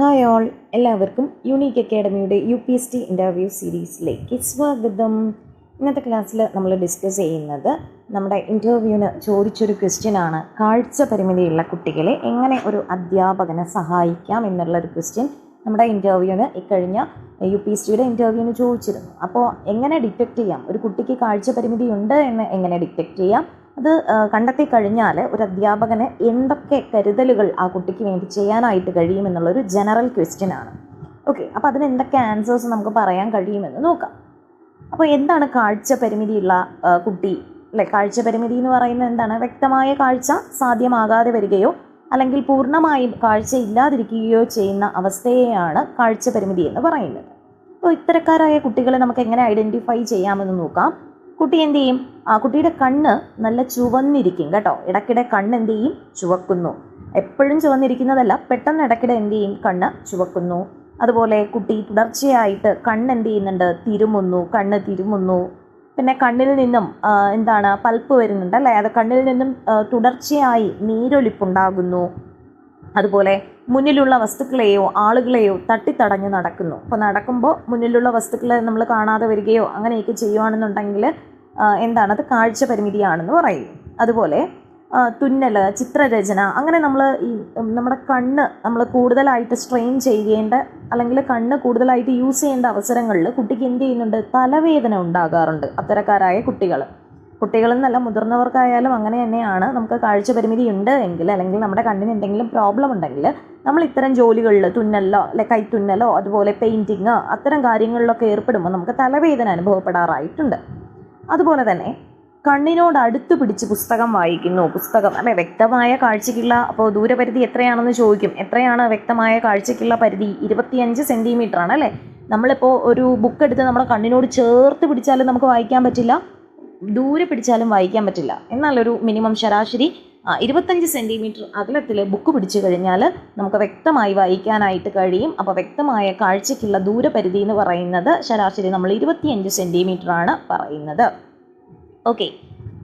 Hi all എല്ലാവർക്കും unique അക്കാഡമിയുടെ U P S T interview സീരീസിലേക്ക് സ്വാഗതം. ഇന്നത്തെ ക്ലാസ്സിൽ നമ്മൾ ഡിസ്കസ് ചെയ്യുന്നത് നമ്മുടെ ഇന്റർവ്യൂവിന് ചോദിച്ചൊരു ക്വസ്റ്റ്യനാണ് കാഴ്ച പരിമിതിയുള്ള കുട്ടികളെ എങ്ങനെ ഒരു അധ്യാപകനെ സഹായിക്കാം എന്നുള്ളൊരു ക്വസ്റ്റ്യൻ നമ്മുടെ ഇന്റർവ്യൂവിന് ഇക്കഴിഞ്ഞ യു പി എസ് ടിയുടെ ഇന്റർവ്യൂവിന് ചോദിച്ചിരുന്നു. അപ്പോൾ എങ്ങനെ ഡിറ്റക്റ്റ് ചെയ്യാം? ഒരു കുട്ടിക്ക് കാഴ്ച പരിമിതി ഉണ്ട് എന്ന് എങ്ങനെ ഡിറ്റക്റ്റ് ചെയ്യാം? അത് കണ്ടെത്തി കഴിഞ്ഞാൽ ഒരു അധ്യാപകന് എന്തൊക്കെ കരുതലുകൾ ആ കുട്ടിക്ക് വേണ്ടി ചെയ്യാനായിട്ട് കഴിയുമെന്നുള്ളൊരു ജനറൽ ക്വസ്റ്റ്യൻ ആണ്. ഓക്കെ അപ്പോൾ അതിന് എന്തൊക്കെ ആൻസേഴ്സ് നമുക്ക് പറയാൻ കഴിയുമെന്ന് നോക്കാം. അപ്പോൾ എന്താണ് കാഴ്ച പരിമിതിയുള്ള കുട്ടി? അല്ലെ കാഴ്ച പരിമിതി എന്ന് പറയുന്നത് എന്താണ്? വ്യക്തമായ കാഴ്ച സാധ്യമാകാതെ വരികയോ അല്ലെങ്കിൽ പൂർണമായും കാഴ്ച ഇല്ലാതിരിക്കുകയോ ചെയ്യുന്ന അവസ്ഥയെയാണ് കാഴ്ച പരിമിതി എന്ന് പറയുന്നത്. അപ്പോൾ ഇത്തരക്കാരായ കുട്ടികളെ നമുക്ക് എങ്ങനെ ഐഡന്റിഫൈ ചെയ്യാമെന്ന് നോക്കാം. കുട്ടി എന്ത് ചെയ്യും? ആ കുട്ടിയുടെ കണ്ണ് നല്ല ചുവന്നിരിക്കും കേട്ടോ. ഇടയ്ക്കിടെ കണ്ണ് എന്ത് ചെയ്യും? ചുവക്കുന്നു. എപ്പോഴും ചുവന്നിരിക്കുന്നതല്ല പെട്ടെന്ന് ഇടയ്ക്കിടെ എന്ത് ചെയ്യും? കണ്ണ് ചുവക്കുന്നു. അതുപോലെ കുട്ടി തുടർച്ചയായിട്ട് കണ്ണ് എന്ത് ചെയ്യുന്നുണ്ട്? തിരുമുന്നു കണ്ണ് തിരുമുന്നു. പിന്നെ കണ്ണിൽ നിന്നും എന്താണ് പൽപ്പ് വരുന്നുണ്ട് അല്ലേ? അത് കണ്ണിൽ നിന്നും തുടർച്ചയായി നീരൊലിപ്പുണ്ടാകുന്നു. അതുപോലെ മുന്നിലുള്ള വസ്തുക്കളെയോ ആളുകളെയോ തട്ടിത്തടഞ്ഞ് നടക്കുന്നു. അപ്പോൾ നടക്കുമ്പോൾ മുന്നിലുള്ള വസ്തുക്കളെ നമ്മൾ കാണാതെ വരികയോ അങ്ങനെയൊക്കെ ചെയ്യുവാണെന്നുണ്ടെങ്കിൽ എന്താണ്? അത് കാഴ്ച പരിമിതിയാണെന്ന് പറയും. അതുപോലെ തുന്നൽ ചിത്രരചന അങ്ങനെ നമ്മൾ ഈ നമ്മുടെ കണ്ണ് നമ്മൾ കൂടുതലായിട്ട് സ്ട്രെയിൻ ചെയ്യേണ്ട അല്ലെങ്കിൽ കണ്ണ് കൂടുതലായിട്ട് യൂസ് ചെയ്യേണ്ട അവസരങ്ങളിൽ കുട്ടിക്ക് എന്ത് ചെയ്യുന്നുണ്ട്? തലവേദന ഉണ്ടാകാറുണ്ട് അത്തരക്കാരായ കുട്ടികൾ കുട്ടികളെന്നല്ല മുതിർന്നവർക്കായാലും അങ്ങനെ തന്നെയാണ്. നമുക്ക് കാഴ്ച പരിമിതി ഉണ്ട് എങ്കിൽ അല്ലെങ്കിൽ നമ്മുടെ കണ്ണിന് എന്തെങ്കിലും പ്രോബ്ലം ഉണ്ടെങ്കിൽ നമ്മൾ ഇത്തരം ജോലികളിൽ തുന്നലോ അല്ലെ കൈത്തുന്നലോ അതുപോലെ പെയിന്റിങ്ങോ അത്തരം കാര്യങ്ങളിലൊക്കെ ഏർപ്പെടുമ്പോൾ നമുക്ക് തലവേദന അനുഭവപ്പെടാറായിട്ടുണ്ട്. അതുപോലെ തന്നെ കണ്ണിനോട് അടുത്ത് പിടിച്ച് പുസ്തകം വായിക്കുന്നു. പുസ്തകം അല്ലെ വ്യക്തമായ കാഴ്ചയ്ക്കുള്ള അപ്പോൾ ദൂരപരിധി എത്രയാണെന്ന് ചോദിക്കും. എത്രയാണ് വ്യക്തമായ കാഴ്ചയ്ക്കുള്ള പരിധി? ഇരുപത്തിയഞ്ച് സെന്റിമീറ്റർ ആണ് അല്ലേ? നമ്മളിപ്പോൾ ഒരു ബുക്ക് എടുത്ത് നമ്മുടെ കണ്ണിനോട് ചേർത്ത് പിടിച്ചാലും നമുക്ക് വായിക്കാൻ പറ്റില്ല. ദൂരെ പിടിച്ചാലും വായിക്കാൻ പറ്റില്ല. എന്നാലൊരു മിനിമം ശരാശരി ഇരുപത്തഞ്ച് സെന്റിമീറ്റർ അകലത്തിൽ ബുക്ക് പിടിച്ചു കഴിഞ്ഞാൽ നമുക്ക് വ്യക്തമായി വായിക്കാനായിട്ട് കഴിയും. അപ്പോൾ വ്യക്തമായ കാഴ്ചയ്ക്കുള്ള ദൂരപരിധി എന്ന് പറയുന്നത് ശരാശരി നമ്മൾ ഇരുപത്തിയഞ്ച് ആണ് പറയുന്നത്. ഓക്കെ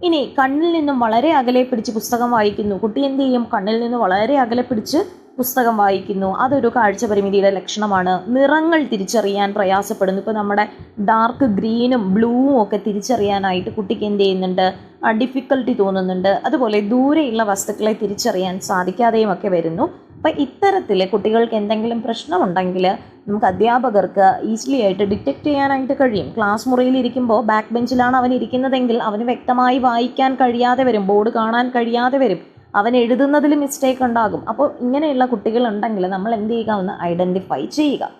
ഇനി കണ്ണിൽ നിന്നും വളരെ അകലെ പിടിച്ച് പുസ്തകം വായിക്കുന്നു. കുട്ടി എന്ത് ചെയ്യും? കണ്ണിൽ നിന്ന് വളരെ അകലെ പിടിച്ച് പുസ്തകം വായിക്കുന്നു. അതൊരു കാഴ്ച പരിമിതിയുടെ ലക്ഷണമാണ്. നിറങ്ങൾ തിരിച്ചറിയാൻ പ്രയാസപ്പെടുന്നു. ഇപ്പോൾ നമ്മുടെ ഡാർക്ക് ഗ്രീനും ബ്ലൂവും ഒക്കെ തിരിച്ചറിയാനായിട്ട് കുട്ടിക്ക് എന്ത് ചെയ്യുന്നുണ്ട്? ഡിഫിക്കൽട്ടി തോന്നുന്നുണ്ട്. അതുപോലെ ദൂരെയുള്ള വസ്തുക്കളെ തിരിച്ചറിയാൻ സാധിക്കാതെയും ഒക്കെ വരുന്നു. അപ്പം ഇത്തരത്തിൽ കുട്ടികൾക്ക് എന്തെങ്കിലും പ്രശ്നമുണ്ടെങ്കിൽ നമുക്ക് അധ്യാപകർക്ക് ഈസിലി ആയിട്ട് ഡിറ്റക്റ്റ് ചെയ്യാനായിട്ട് കഴിയും. ക്ലാസ് മുറിയിൽ ഇരിക്കുമ്പോൾ ബാക്ക് ബെഞ്ചിലാണ് അവൻ ഇരിക്കുന്നതെങ്കിൽ അവന് വ്യക്തമായി വായിക്കാൻ കഴിയാതെ വരും ബോർഡ് കാണാൻ കഴിയാതെ വരും. അവൻ എഴുതുന്നതിൽ മിസ്റ്റേക്ക് ഉണ്ടാകും. അപ്പോൾ ഇങ്ങനെയുള്ള കുട്ടികൾ ഉണ്ടെങ്കിൽ നമ്മൾ എന്ത് ചെയ്യുക? ഒന്ന് ഐഡന്റിഫൈ ചെയ്യുക.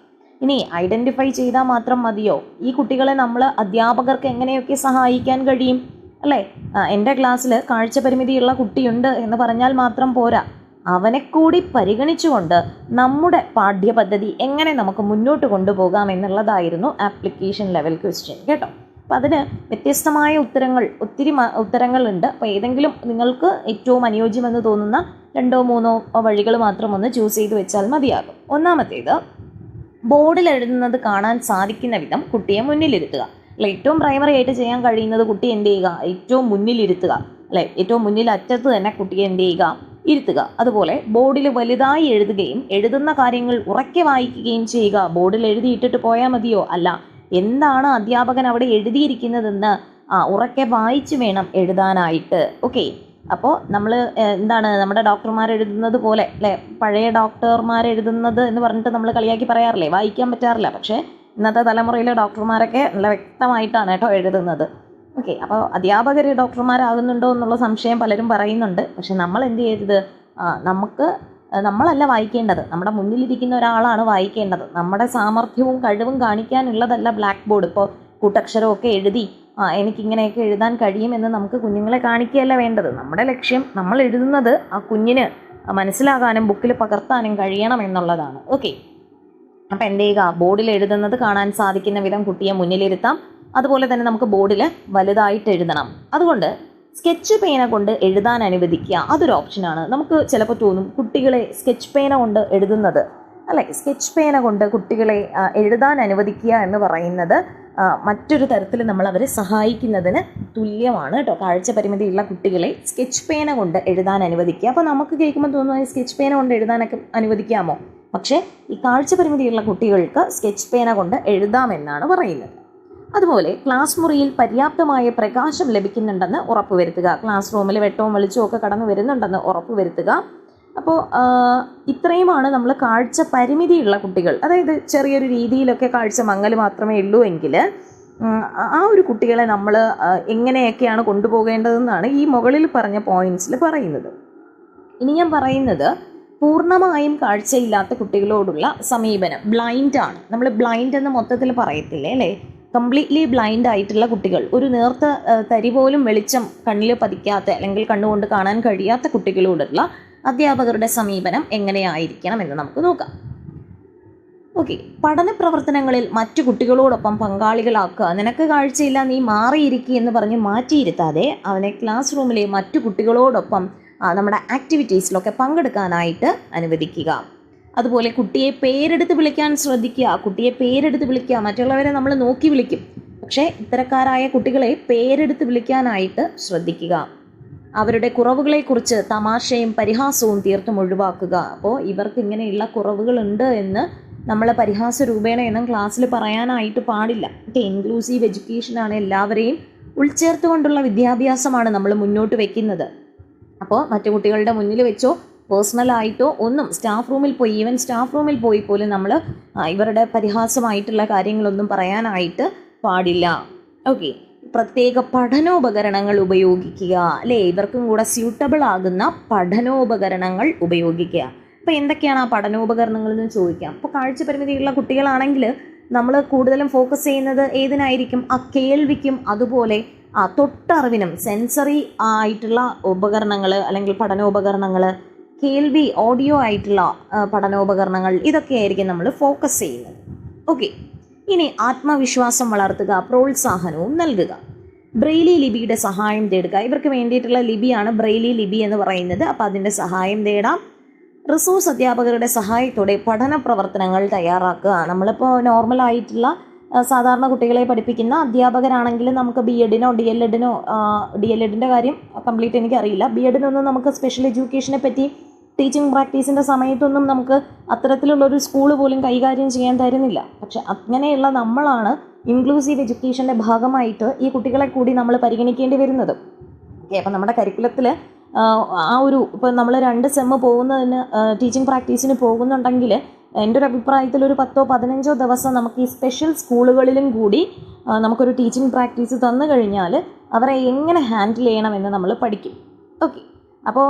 ഇനി ഐഡന്റിഫൈ ചെയ്താൽ മാത്രം മതിയോ? ഈ കുട്ടികളെ നമ്മൾ അധ്യാപകർക്ക് എങ്ങനെയൊക്കെ സഹായിക്കാൻ കഴിയും? അല്ലേ? എന്റെ ക്ലാസ്സിൽ കാഴ്ച പരിമിതിയുള്ള കുട്ടിയുണ്ട് എന്ന് പറഞ്ഞാൽ മാത്രം പോരാ. അവനെ കൂടി പരിഗണിച്ചുകൊണ്ട് നമ്മുടെ പാഠ്യപദ്ധതി എങ്ങനെ നമുക്ക് മുന്നോട്ട് കൊണ്ടുപോകാം എന്നുള്ളതായിരുന്നു ആപ്ലിക്കേഷൻ ലെവൽ ക്വസ്റ്റ്യൻ. കേട്ടോ? അപ്പം അതിന് വ്യത്യസ്തമായ ഉത്തരങ്ങൾ ഒത്തിരി ഉത്തരങ്ങളുണ്ട്. അപ്പോൾ ഏതെങ്കിലും നിങ്ങൾക്ക് ഏറ്റവും അനുയോജ്യമെന്ന് തോന്നുന്ന രണ്ടോ മൂന്നോ വഴികൾ മാത്രം ഒന്ന് ചൂസ് ചെയ്ത് വെച്ചാൽ മതിയാകും. ഒന്നാമത്തേത് ബോർഡിൽ എഴുതുന്നത് കാണാൻ സാധിക്കുന്ന വിധം കുട്ടിയെ മുന്നിലിരുത്തുക. അല്ലെ ഏറ്റവും പ്രൈമറി ആയിട്ട് ചെയ്യാൻ കഴിയുന്നത് കുട്ടി എന്ത് ചെയ്യുക? ഏറ്റവും മുന്നിലിരുത്തുക അല്ലെ? ഏറ്റവും മുന്നിൽ അറ്റത്ത് തന്നെ കുട്ടിയെ എന്ത് ചെയ്യുക? ഇരുത്തുക. അതുപോലെ ബോർഡിൽ വലുതായി എഴുതുകയും എഴുതുന്ന കാര്യങ്ങൾ ഉറക്കെ വായിക്കുകയും ചെയ്യുക. ബോർഡിൽ എഴുതിയിട്ടിട്ട് പോയാൽ മതിയോ? അല്ല. എന്താണ് അധ്യാപകൻ അവിടെ എഴുതിയിരിക്കുന്നതെന്ന് ആ ഉറക്കെ വായിച്ചു വേണം എഴുതാനായിട്ട്. ഓക്കെ. അപ്പോൾ നമ്മൾ എന്താണ് നമ്മുടെ ഡോക്ടർമാർ എഴുതുന്നത് പോലെ അല്ലേ? പഴയ ഡോക്ടർമാർ എഴുതുന്നത് എന്ന് പറഞ്ഞിട്ട് നമ്മൾ കളിയാക്കി പറയാറില്ലേ? വായിക്കാൻ പറ്റാറില്ല. പക്ഷേ ഇന്നത്തെ തലമുറയിലെ ഡോക്ടർമാരൊക്കെ നല്ല വ്യക്തമായിട്ടാണ് കേട്ടോ എഴുതുന്നത്. ഓക്കെ അപ്പോൾ അധ്യാപകർ ഡോക്ടർമാരാകുന്നുണ്ടോ എന്നുള്ള സംശയം പലരും പറയുന്നുണ്ട്. പക്ഷെ നമ്മൾ എന്ത് ചെയ്തത്? നമുക്ക് നമ്മളല്ല വായിക്കേണ്ടത്. നമ്മുടെ മുന്നിലിരിക്കുന്ന ഒരാളാണ് വായിക്കേണ്ടത്. നമ്മുടെ സാമർഥ്യവും കഴിവും കാണിക്കാനുള്ളതല്ല ബ്ലാക്ക് ബോർഡ്. ഇപ്പോൾ കൂട്ടക്ഷരമൊക്കെ എഴുതി ആ എനിക്കിങ്ങനെയൊക്കെ എഴുതാൻ കഴിയുമെന്ന് നമുക്ക് കുഞ്ഞുങ്ങളെ കാണിക്കുകയല്ല വേണ്ടത്. നമ്മുടെ ലക്ഷ്യം നമ്മൾ എഴുതുന്നത് ആ കുഞ്ഞിന് മനസ്സിലാകാനും ബുക്കിൽ പകർത്താനും കഴിയണം എന്നുള്ളതാണ്. ഓക്കെ അപ്പം എന്ത് ചെയ്യുക? ബോർഡിൽ എഴുതുന്നത് കാണാൻ സാധിക്കുന്ന വിധം കുട്ടിയെ മുന്നിലിരുത്താം. അതുപോലെ തന്നെ നമുക്ക് ബോർഡിൽ വലുതായിട്ട് എഴുതണം. അതുകൊണ്ട് സ്കെച്ച് പേന കൊണ്ട് എഴുതാൻ അനുവദിക്കുക. അതൊരു ഓപ്ഷനാണ് നമുക്ക് ചിലപ്പോൾ തോന്നും കുട്ടികളെ സ്കെച്ച് പേന കൊണ്ട് എഴുതുന്നത്. അല്ലെ? സ്കെച്ച് പേന കൊണ്ട് കുട്ടികളെ എഴുതാൻ അനുവദിക്കുക എന്ന് പറയുന്നത് മറ്റൊരു തരത്തിൽ നമ്മൾ അവരെ സഹായിക്കുന്നതിന് തുല്യമാണ് കേട്ടോ. കാഴ്ച പരിമിതിയുള്ള കുട്ടികളെ സ്കെച്ച് പേന കൊണ്ട് എഴുതാൻ അനുവദിക്കുക. അപ്പോൾ നമുക്ക് കേൾക്കുമ്പോൾ തോന്നുന്നത് സ്കെച്ച് പേന കൊണ്ട് എഴുതാനൊക്കെ അനുവദിക്കാമോ? പക്ഷേ ഈ കാഴ്ച പരിമിതിയുള്ള കുട്ടികൾക്ക് സ്കെച്ച് പേന കൊണ്ട് എഴുതാമെന്നാണ് പറയുന്നത്. അതുപോലെ ക്ലാസ് മുറിയിൽ പര്യാപ്തമായ പ്രകാശം ലഭിക്കുന്നുണ്ടെന്ന് ഉറപ്പുവരുത്തുക. ക്ലാസ് റൂമിൽ വെട്ടവും വെളിച്ചവും ഒക്കെ കടന്നു വരുന്നുണ്ടെന്ന് ഉറപ്പുവരുത്തുക. അപ്പോൾ ഇത്രയുമാണ് നമ്മൾ കാഴ്ച പരിമിതിയുള്ള കുട്ടികൾ. അതായത് ചെറിയൊരു രീതിയിലൊക്കെ കാഴ്ച മങ്ങൽ മാത്രമേ ഉള്ളൂ എങ്കിൽ ആ ഒരു കുട്ടികളെ നമ്മൾ എങ്ങനെയൊക്കെയാണ് കൊണ്ടുപോകേണ്ടതെന്നാണ് ഈ മുകളിൽ പറഞ്ഞ പോയിന്റ്സിൽ പറയുന്നത്. ഇനി ഞാൻ പറയുന്നത് പൂർണമായും കാഴ്ചയില്ലാത്ത കുട്ടികളോടുള്ള സമീപനം. ബ്ലൈൻഡ് ആണ്. നമ്മൾ ബ്ലൈൻഡ് എന്ന് മൊത്തത്തിൽ പറയത്തില്ലേ അല്ലേ? കംപ്ലീറ്റ്ലി ബ്ലൈൻഡ് ആയിട്ടുള്ള കുട്ടികൾ. ഒരു നേർത്ത തരി പോലും വെളിച്ചം കണ്ണിൽ പതിക്കാത്ത അല്ലെങ്കിൽ കണ്ണുകൊണ്ട് കാണാൻ കഴിയാത്ത കുട്ടികളോടുള്ള അധ്യാപകരുടെ സമീപനം എങ്ങനെയായിരിക്കണം എന്ന് നമുക്ക് നോക്കാം. ഓക്കെ പഠന പ്രവർത്തനങ്ങളിൽ മറ്റു കുട്ടികളോടൊപ്പം പങ്കാളികളാക്കുക. നിനക്ക് കാഴ്ചയില്ല നീ മാറിയിരിക്കുക എന്ന് പറഞ്ഞ് മാറ്റിയിരുത്താതെ അവനെ ക്ലാസ് റൂമിലെ മറ്റു കുട്ടികളോടൊപ്പം നമ്മുടെ ആക്ടിവിറ്റീസിലൊക്കെ പങ്കെടുക്കാനായിട്ട് അനുവദിക്കുക. അതുപോലെ കുട്ടിയെ പേരെടുത്ത് വിളിക്കാൻ ശ്രദ്ധിക്കുക. കുട്ടിയെ പേരെടുത്ത് വിളിക്കുക. മറ്റുള്ളവരെ നമ്മൾ നോക്കി വിളിക്കും. പക്ഷേ ഇത്തരക്കാരായ കുട്ടികളെ പേരെടുത്ത് വിളിക്കാനായിട്ട് ശ്രദ്ധിക്കുക. അവരുടെ കുറവുകളെക്കുറിച്ച് തമാശയും പരിഹാസവും തീർത്തും ഒഴിവാക്കുക. അപ്പോൾ ഇവർക്ക് ഇങ്ങനെയുള്ള കുറവുകളുണ്ട് എന്ന് നമ്മൾ പരിഹാസ രൂപേണ എന്നും ക്ലാസ്സിൽ പറയാനായിട്ട് പാടില്ല. ഓക്കെ ഇൻക്ലൂസീവ് എഡ്യൂക്കേഷനാണ് എല്ലാവരെയും ഉൾച്ചേർത്തുകൊണ്ടുള്ള വിദ്യാഭ്യാസമാണ് നമ്മൾ മുന്നോട്ട് വെക്കുന്നത്. അപ്പോൾ മറ്റു കുട്ടികളുടെ മുന്നിൽ വെച്ചോ പേഴ്സണലായിട്ടോ ഒന്നും സ്റ്റാഫ് റൂമിൽ പോയി ഈവൻ സ്റ്റാഫ് റൂമിൽ പോയി പോലും നമ്മൾ ഇവരുടെ പരിഹാസമായിട്ടുള്ള കാര്യങ്ങളൊന്നും പറയാനായിട്ട് പാടില്ല. ഓക്കെ പ്രത്യേക പഠനോപകരണങ്ങൾ ഉപയോഗിക്കുക. അല്ലേ? ഇവർക്കും കൂടെ സ്യൂട്ടബിൾ ആകുന്ന പഠനോപകരണങ്ങൾ ഉപയോഗിക്കുക. അപ്പോൾ എന്തൊക്കെയാണ് ആ പഠനോപകരണങ്ങൾ എന്ന് ചോദിക്കാം. അപ്പോൾ കാഴ്ച പരിമിതിയുള്ള കുട്ടികളാണെങ്കിൽ നമ്മൾ കൂടുതലും ഫോക്കസ് ചെയ്യുന്നത് ഏതിനായിരിക്കും? ആ കേൾവിക്കും അതുപോലെ ആ തൊട്ടറിവിനും സെൻസറി ആയിട്ടുള്ള ഉപകരണങ്ങൾ അല്ലെങ്കിൽ പഠനോപകരണങ്ങൾ കേൾവി ഓഡിയോ ആയിട്ടുള്ള പഠനോപകരണങ്ങൾ ഇതൊക്കെയായിരിക്കും നമ്മൾ ഫോക്കസ് ചെയ്യുന്നത്. ഓക്കെ ഇനി ആത്മവിശ്വാസം വളർത്തുക പ്രോത്സാഹനവും നൽകുക. ബ്രെയിലി ലിപിയുടെ സഹായം തേടുക. ഇവർക്ക് വേണ്ടിയിട്ടുള്ള ലിപിയാണ് ബ്രെയിലി ലിപി എന്ന് പറയുന്നത്. അപ്പോൾ അതിന്റെ സഹായം തേടാം. റിസോഴ്സ് അധ്യാപകരുടെ സഹായത്തോടെ പഠന പ്രവർത്തനങ്ങൾ തയ്യാറാക്കുക. നമ്മളിപ്പോൾ നോർമലായിട്ടുള്ള സാധാരണ കുട്ടികളെ പഠിപ്പിക്കുന്ന അധ്യാപകരാണെങ്കിലും നമുക്ക് ബി എഡിനോ ഡി എൽ എഡിനോ ഡി എൽ എഡിന്റെ കാര്യം കംപ്ലീറ്റ് എനിക്കറിയില്ല. ബി എഡിനൊന്നും നമുക്ക് സ്പെഷ്യൽ എഡ്യൂക്കേഷനെ പറ്റി ടീച്ചിങ് പ്രാക്ടീസിന്റെ സമയത്തൊന്നും നമുക്ക് അത്തരത്തിലുള്ളൊരു സ്കൂൾ പോലും കൈകാര്യം ചെയ്യാൻ തരുന്നില്ല. പക്ഷെ അങ്ങനെയുള്ള നമ്മളാണ് ഇൻക്ലൂസീവ് എഡ്യൂക്കേഷന്റെ ഭാഗമായിട്ട് ഈ കുട്ടികളെ കൂടി നമ്മൾ പരിഗണിക്കേണ്ടി വരുന്നത്. ഓക്കെ അപ്പം നമ്മുടെ കരിക്കുലത്തിൽ ആ ഒരു ഇപ്പം നമ്മൾ രണ്ട് സെമ്മ് പോകുന്നതിന് ടീച്ചിങ് പ്രാക്ടീസിന് പോകുന്നുണ്ടെങ്കിൽ എന്റെ ഒരു അഭിപ്രായത്തിൽ ഒരു പത്തോ പതിനഞ്ചോ ദിവസം നമുക്ക് ഈ സ്പെഷ്യൽ സ്കൂളുകളിലും കൂടി നമുക്കൊരു ടീച്ചിങ് പ്രാക്ടീസ് തന്നു കഴിഞ്ഞാൽ അവരെ എങ്ങനെ ഹാൻഡിൽ ചെയ്യണമെന്ന് നമ്മൾ പഠിക്കും. ഓക്കെ അപ്പോൾ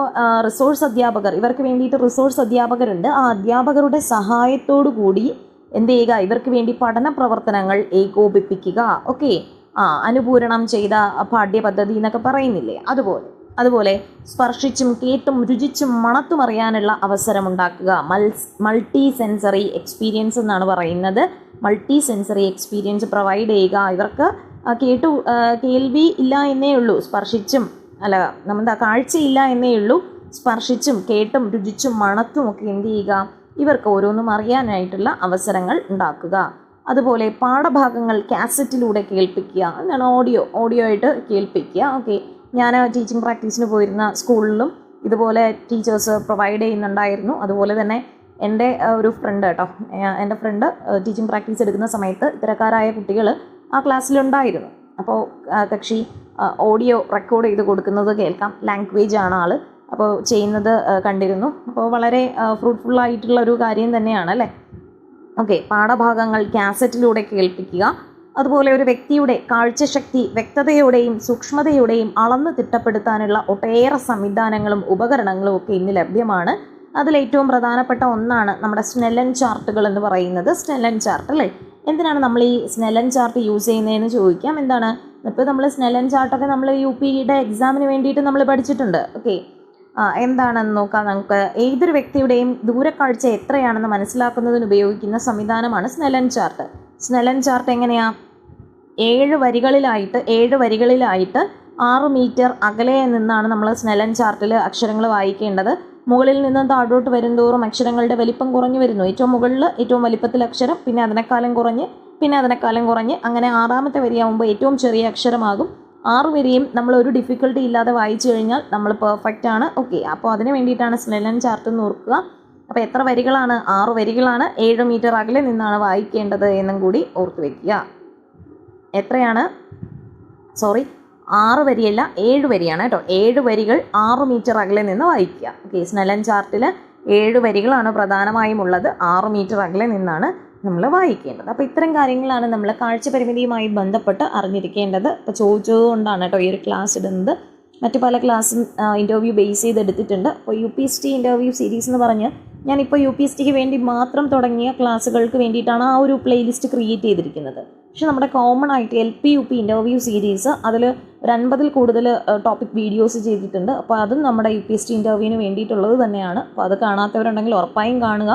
റിസോഴ്സ് അധ്യാപകർ ഇവർക്ക് വേണ്ടിയിട്ട് റിസോഴ്സ് അധ്യാപകരുണ്ട്. ആ അധ്യാപകരുടെ സഹായത്തോടു കൂടി എന്ത് ചെയ്യുക? ഇവർക്ക് വേണ്ടി പഠന പ്രവർത്തനങ്ങൾ ഏകോപിപ്പിക്കുക. ഓക്കെ ആ അനുപൂരണം ചെയ്ത പാഠ്യപദ്ധതി എന്നൊക്കെ പറയുന്നില്ലേ? അതുപോലെ. അതുപോലെ സ്പർശിച്ചും കേട്ടും രുചിച്ചും മണത്തും അറിയാനുള്ള അവസരമുണ്ടാക്കുക. മൾസ് മൾട്ടി സെൻസറി എക്സ്പീരിയൻസ് എന്നാണ് പറയുന്നത്. മൾട്ടി സെൻസറി എക്സ്പീരിയൻസ് പ്രൊവൈഡ് ചെയ്യുക. ഇവർക്ക് കേട്ടു കേൾവി ഇല്ല എന്നേ ഉള്ളൂ. സ്പർശിച്ചും അല്ല നമ്മുടെ കാഴ്ചയില്ല എന്നേ ഉള്ളൂ. സ്പർശിച്ചും കേട്ടും രുചിച്ചും മണത്തും ഒക്കെ എന്ത് ചെയ്യുക? ഇവർക്ക് ഓരോന്നും അറിയാനായിട്ടുള്ള അവസരങ്ങൾ ഉണ്ടാക്കുക. അതുപോലെ പാഠഭാഗങ്ങൾ കാസറ്റിലൂടെ കേൾപ്പിക്കുക. എന്താണ് ഓഡിയോ ഓഡിയോ ആയിട്ട് കേൾപ്പിക്കുക. ഓക്കെ ഞാൻ ടീച്ചിങ് പ്രാക്ടീസിന് പോയിരുന്ന സ്കൂളിലും ഇതുപോലെ ടീച്ചേഴ്സ് പ്രൊവൈഡ് ചെയ്യുന്നുണ്ടായിരുന്നു. അതുപോലെ തന്നെ എന്റെ ഒരു ഫ്രണ്ട് കേട്ടോ എന്റെ ഫ്രണ്ട് ടീച്ചിങ് പ്രാക്ടീസ് എടുക്കുന്ന സമയത്ത് ഇത്തരക്കാരായ കുട്ടികൾ ആ ക്ലാസ്സിലുണ്ടായിരുന്നു അപ്പോൾ കക്ഷി ഓഡിയോ റെക്കോർഡ് ചെയ്ത് കൊടുക്കുന്നത് കേൾക്കാം. ലാംഗ്വേജ് ആണ് ആൾ അപ്പോൾ ചെയ്യുന്നത് കണ്ടിരുന്നു. അപ്പോൾ വളരെ ഫ്രൂട്ട്ഫുൾ ആയിട്ടുള്ള ഒരു കാര്യം തന്നെയാണ് അല്ലേ? ഓക്കെ പാഠഭാഗങ്ങൾ കാസറ്റിലൂടെ കേൾപ്പിക്കുക. അതുപോലെ ഒരു വ്യക്തിയുടെ കാഴ്ചശക്തി വ്യക്തതയോടെയും സൂക്ഷ്മതയോടെയും അളന്ന് തിട്ടപ്പെടുത്താനുള്ള ഒട്ടേറെ സംവിധാനങ്ങളും ഉപകരണങ്ങളും ഒക്കെ ഇന്ന് ലഭ്യമാണ്. അതിലേറ്റവും പ്രധാനപ്പെട്ട ഒന്നാണ് നമ്മുടെ സ്നെല്ലൻ ചാർട്ടുകൾ എന്ന് പറയുന്നത്. സ്നെല്ലൻ ചാർട്ട് അല്ലേ? എന്തിനാണ് നമ്മൾ ഈ സ്നെല്ലൻ ചാർട്ട് യൂസ് ചെയ്യുന്നതെന്ന് ചോദിക്കാം. എന്താണ്? ഇപ്പോൾ നമ്മൾ സ്നെല്ലൻ ചാർട്ടൊക്കെ നമ്മൾ യു പിയുടെ എക്സാമിന് വേണ്ടിയിട്ട് നമ്മൾ പഠിച്ചിട്ടുണ്ട്. ഓക്കെ. ആ എന്താണെന്ന് നോക്കാം നമുക്ക്. ഏതൊരു വ്യക്തിയുടെയും ദൂരക്കാഴ്ച എത്രയാണെന്ന് മനസ്സിലാക്കുന്നതിന് ഉപയോഗിക്കുന്ന സംവിധാനമാണ് സ്നെല്ലൻ ചാർട്ട്. സ്നെല്ലൻ ചാർട്ട് എങ്ങനെയാ? ഏഴ് വരികളിലായിട്ട് ഏഴ് വരികളിലായിട്ട് ആറ് മീറ്റർ അകലെ നിന്നാണ് നമ്മൾ സ്നെലൻ ചാർട്ടിൽ അക്ഷരങ്ങൾ വായിക്കേണ്ടത്. മുകളിൽ നിന്ന് താഴോട്ട് വരുന്തോറും അക്ഷരങ്ങളുടെ വലിപ്പം കുറഞ്ഞു വരുന്നു. ഏറ്റവും മുകളിൽ ഏറ്റവും വലിപ്പത്തിൽ അക്ഷരം പിന്നെ അതിനേക്കാളും കുറഞ്ഞ് പിന്നെ അതിനേക്കാളും കുറഞ്ഞ്. അങ്ങനെ ആറാമത്തെ വരിയാവുമ്പോൾ ഏറ്റവും ചെറിയ അക്ഷരമാകും. ആറ് വരിയും നമ്മൾ ഒരു ഡിഫിക്കൽട്ടി ഇല്ലാതെ വായിച്ചു കഴിഞ്ഞാൽ നമ്മൾ പെർഫെക്റ്റ് ആണ്. ഓക്കെ അപ്പോൾ അതിന് വേണ്ടിയിട്ടാണ് സ്നെലൻ ചാർട്ട് എന്ന് ഓർക്കുക. അപ്പോൾ എത്ര വരികളാണ്? ആറ് വരികളാണ്. ഏഴ് മീറ്റർ അകലെ നിന്നാണ് വായിക്കേണ്ടത് എന്നും കൂടി ഓർത്ത് വയ്ക്കുക എത്രയാണ്? സോറി ആറ് വരിയല്ല ഏഴ് വരിയാണ് കേട്ടോ. ഏഴ് വരികൾ ആറ് മീറ്റർ അകലെ നിന്ന് വായിക്കുക ഓക്കെ സ്നെലൻ ചാർട്ടിൽ ഏഴ് വരികളാണ് പ്രധാനമായും ഉള്ളത്. ആറ് മീറ്റർ അകലെ നിന്നാണ് നമ്മൾ വായിക്കേണ്ടത് അപ്പോൾ ഇത്തരം കാര്യങ്ങളാണ് നമ്മൾ കാഴ്ച പരിമിതിയുമായി ബന്ധപ്പെട്ട് അറിഞ്ഞിരിക്കേണ്ടത്. ഇപ്പോൾ ചോദിച്ചതുകൊണ്ടാണ് കേട്ടോ ഈ ഒരു ക്ലാസ് ഇടുന്നത്. മറ്റു പല ക്ലാസ്സും ഇന്റർവ്യൂ ബേസ് ചെയ്ത് എടുത്തിട്ടുണ്ട് അപ്പോൾ U P S T interview series എന്ന് പറഞ്ഞ് ഞാനിപ്പോൾ യു പി എസ് ടിക്ക് വേണ്ടി മാത്രം തുടങ്ങിയ ക്ലാസ്സുകൾക്ക് വേണ്ടിയിട്ടാണ് ആ ഒരു പ്ലേലിസ്റ്റ് ക്രിയേറ്റ് ചെയ്തിരിക്കുന്നത്. പക്ഷെ നമ്മുടെ കോമൺ ആയിട്ട് L P U P interview series അതിൽ ഒരു അൻപതിൽ കൂടുതൽ ടോപ്പിക് വീഡിയോസ് ചെയ്തിട്ടുണ്ട്. അപ്പോൾ അതും നമ്മുടെ യു പി എസ് ടി ഇന്റർവ്യൂവിന് വേണ്ടിയിട്ടുള്ളത് തന്നെയാണ്. അപ്പോൾ അത് കാണാത്തവരുണ്ടെങ്കിൽ ഉറപ്പായും കാണുക.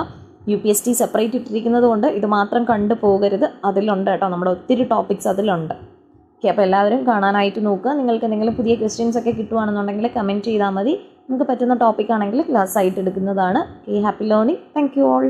U P S T separate ഇട്ടിരിക്കുന്നത് കൊണ്ട് ഇത് മാത്രം കണ്ടു പോകരുത്. അതിലുണ്ട് കേട്ടോ. നമ്മുടെ ഒത്തിരി ടോപ്പിക്സ് അതിലുണ്ട്. ഓക്കെ അപ്പോൾ എല്ലാവരും കാണാനായിട്ട് നോക്കുക. നിങ്ങൾക്ക് എന്തെങ്കിലും പുതിയ ക്വസ്റ്റ്യൻസ് ഒക്കെ കിട്ടുവാണെന്നുണ്ടെങ്കിൽ കമന്റ് ചെയ്താൽ മതി. നിങ്ങൾക്ക് പറ്റുന്ന ടോപ്പിക് ആണെങ്കിൽ ക്ലാസ് ആയിട്ട് എടുക്കുന്നതാണ്. Okay happy learning thank you all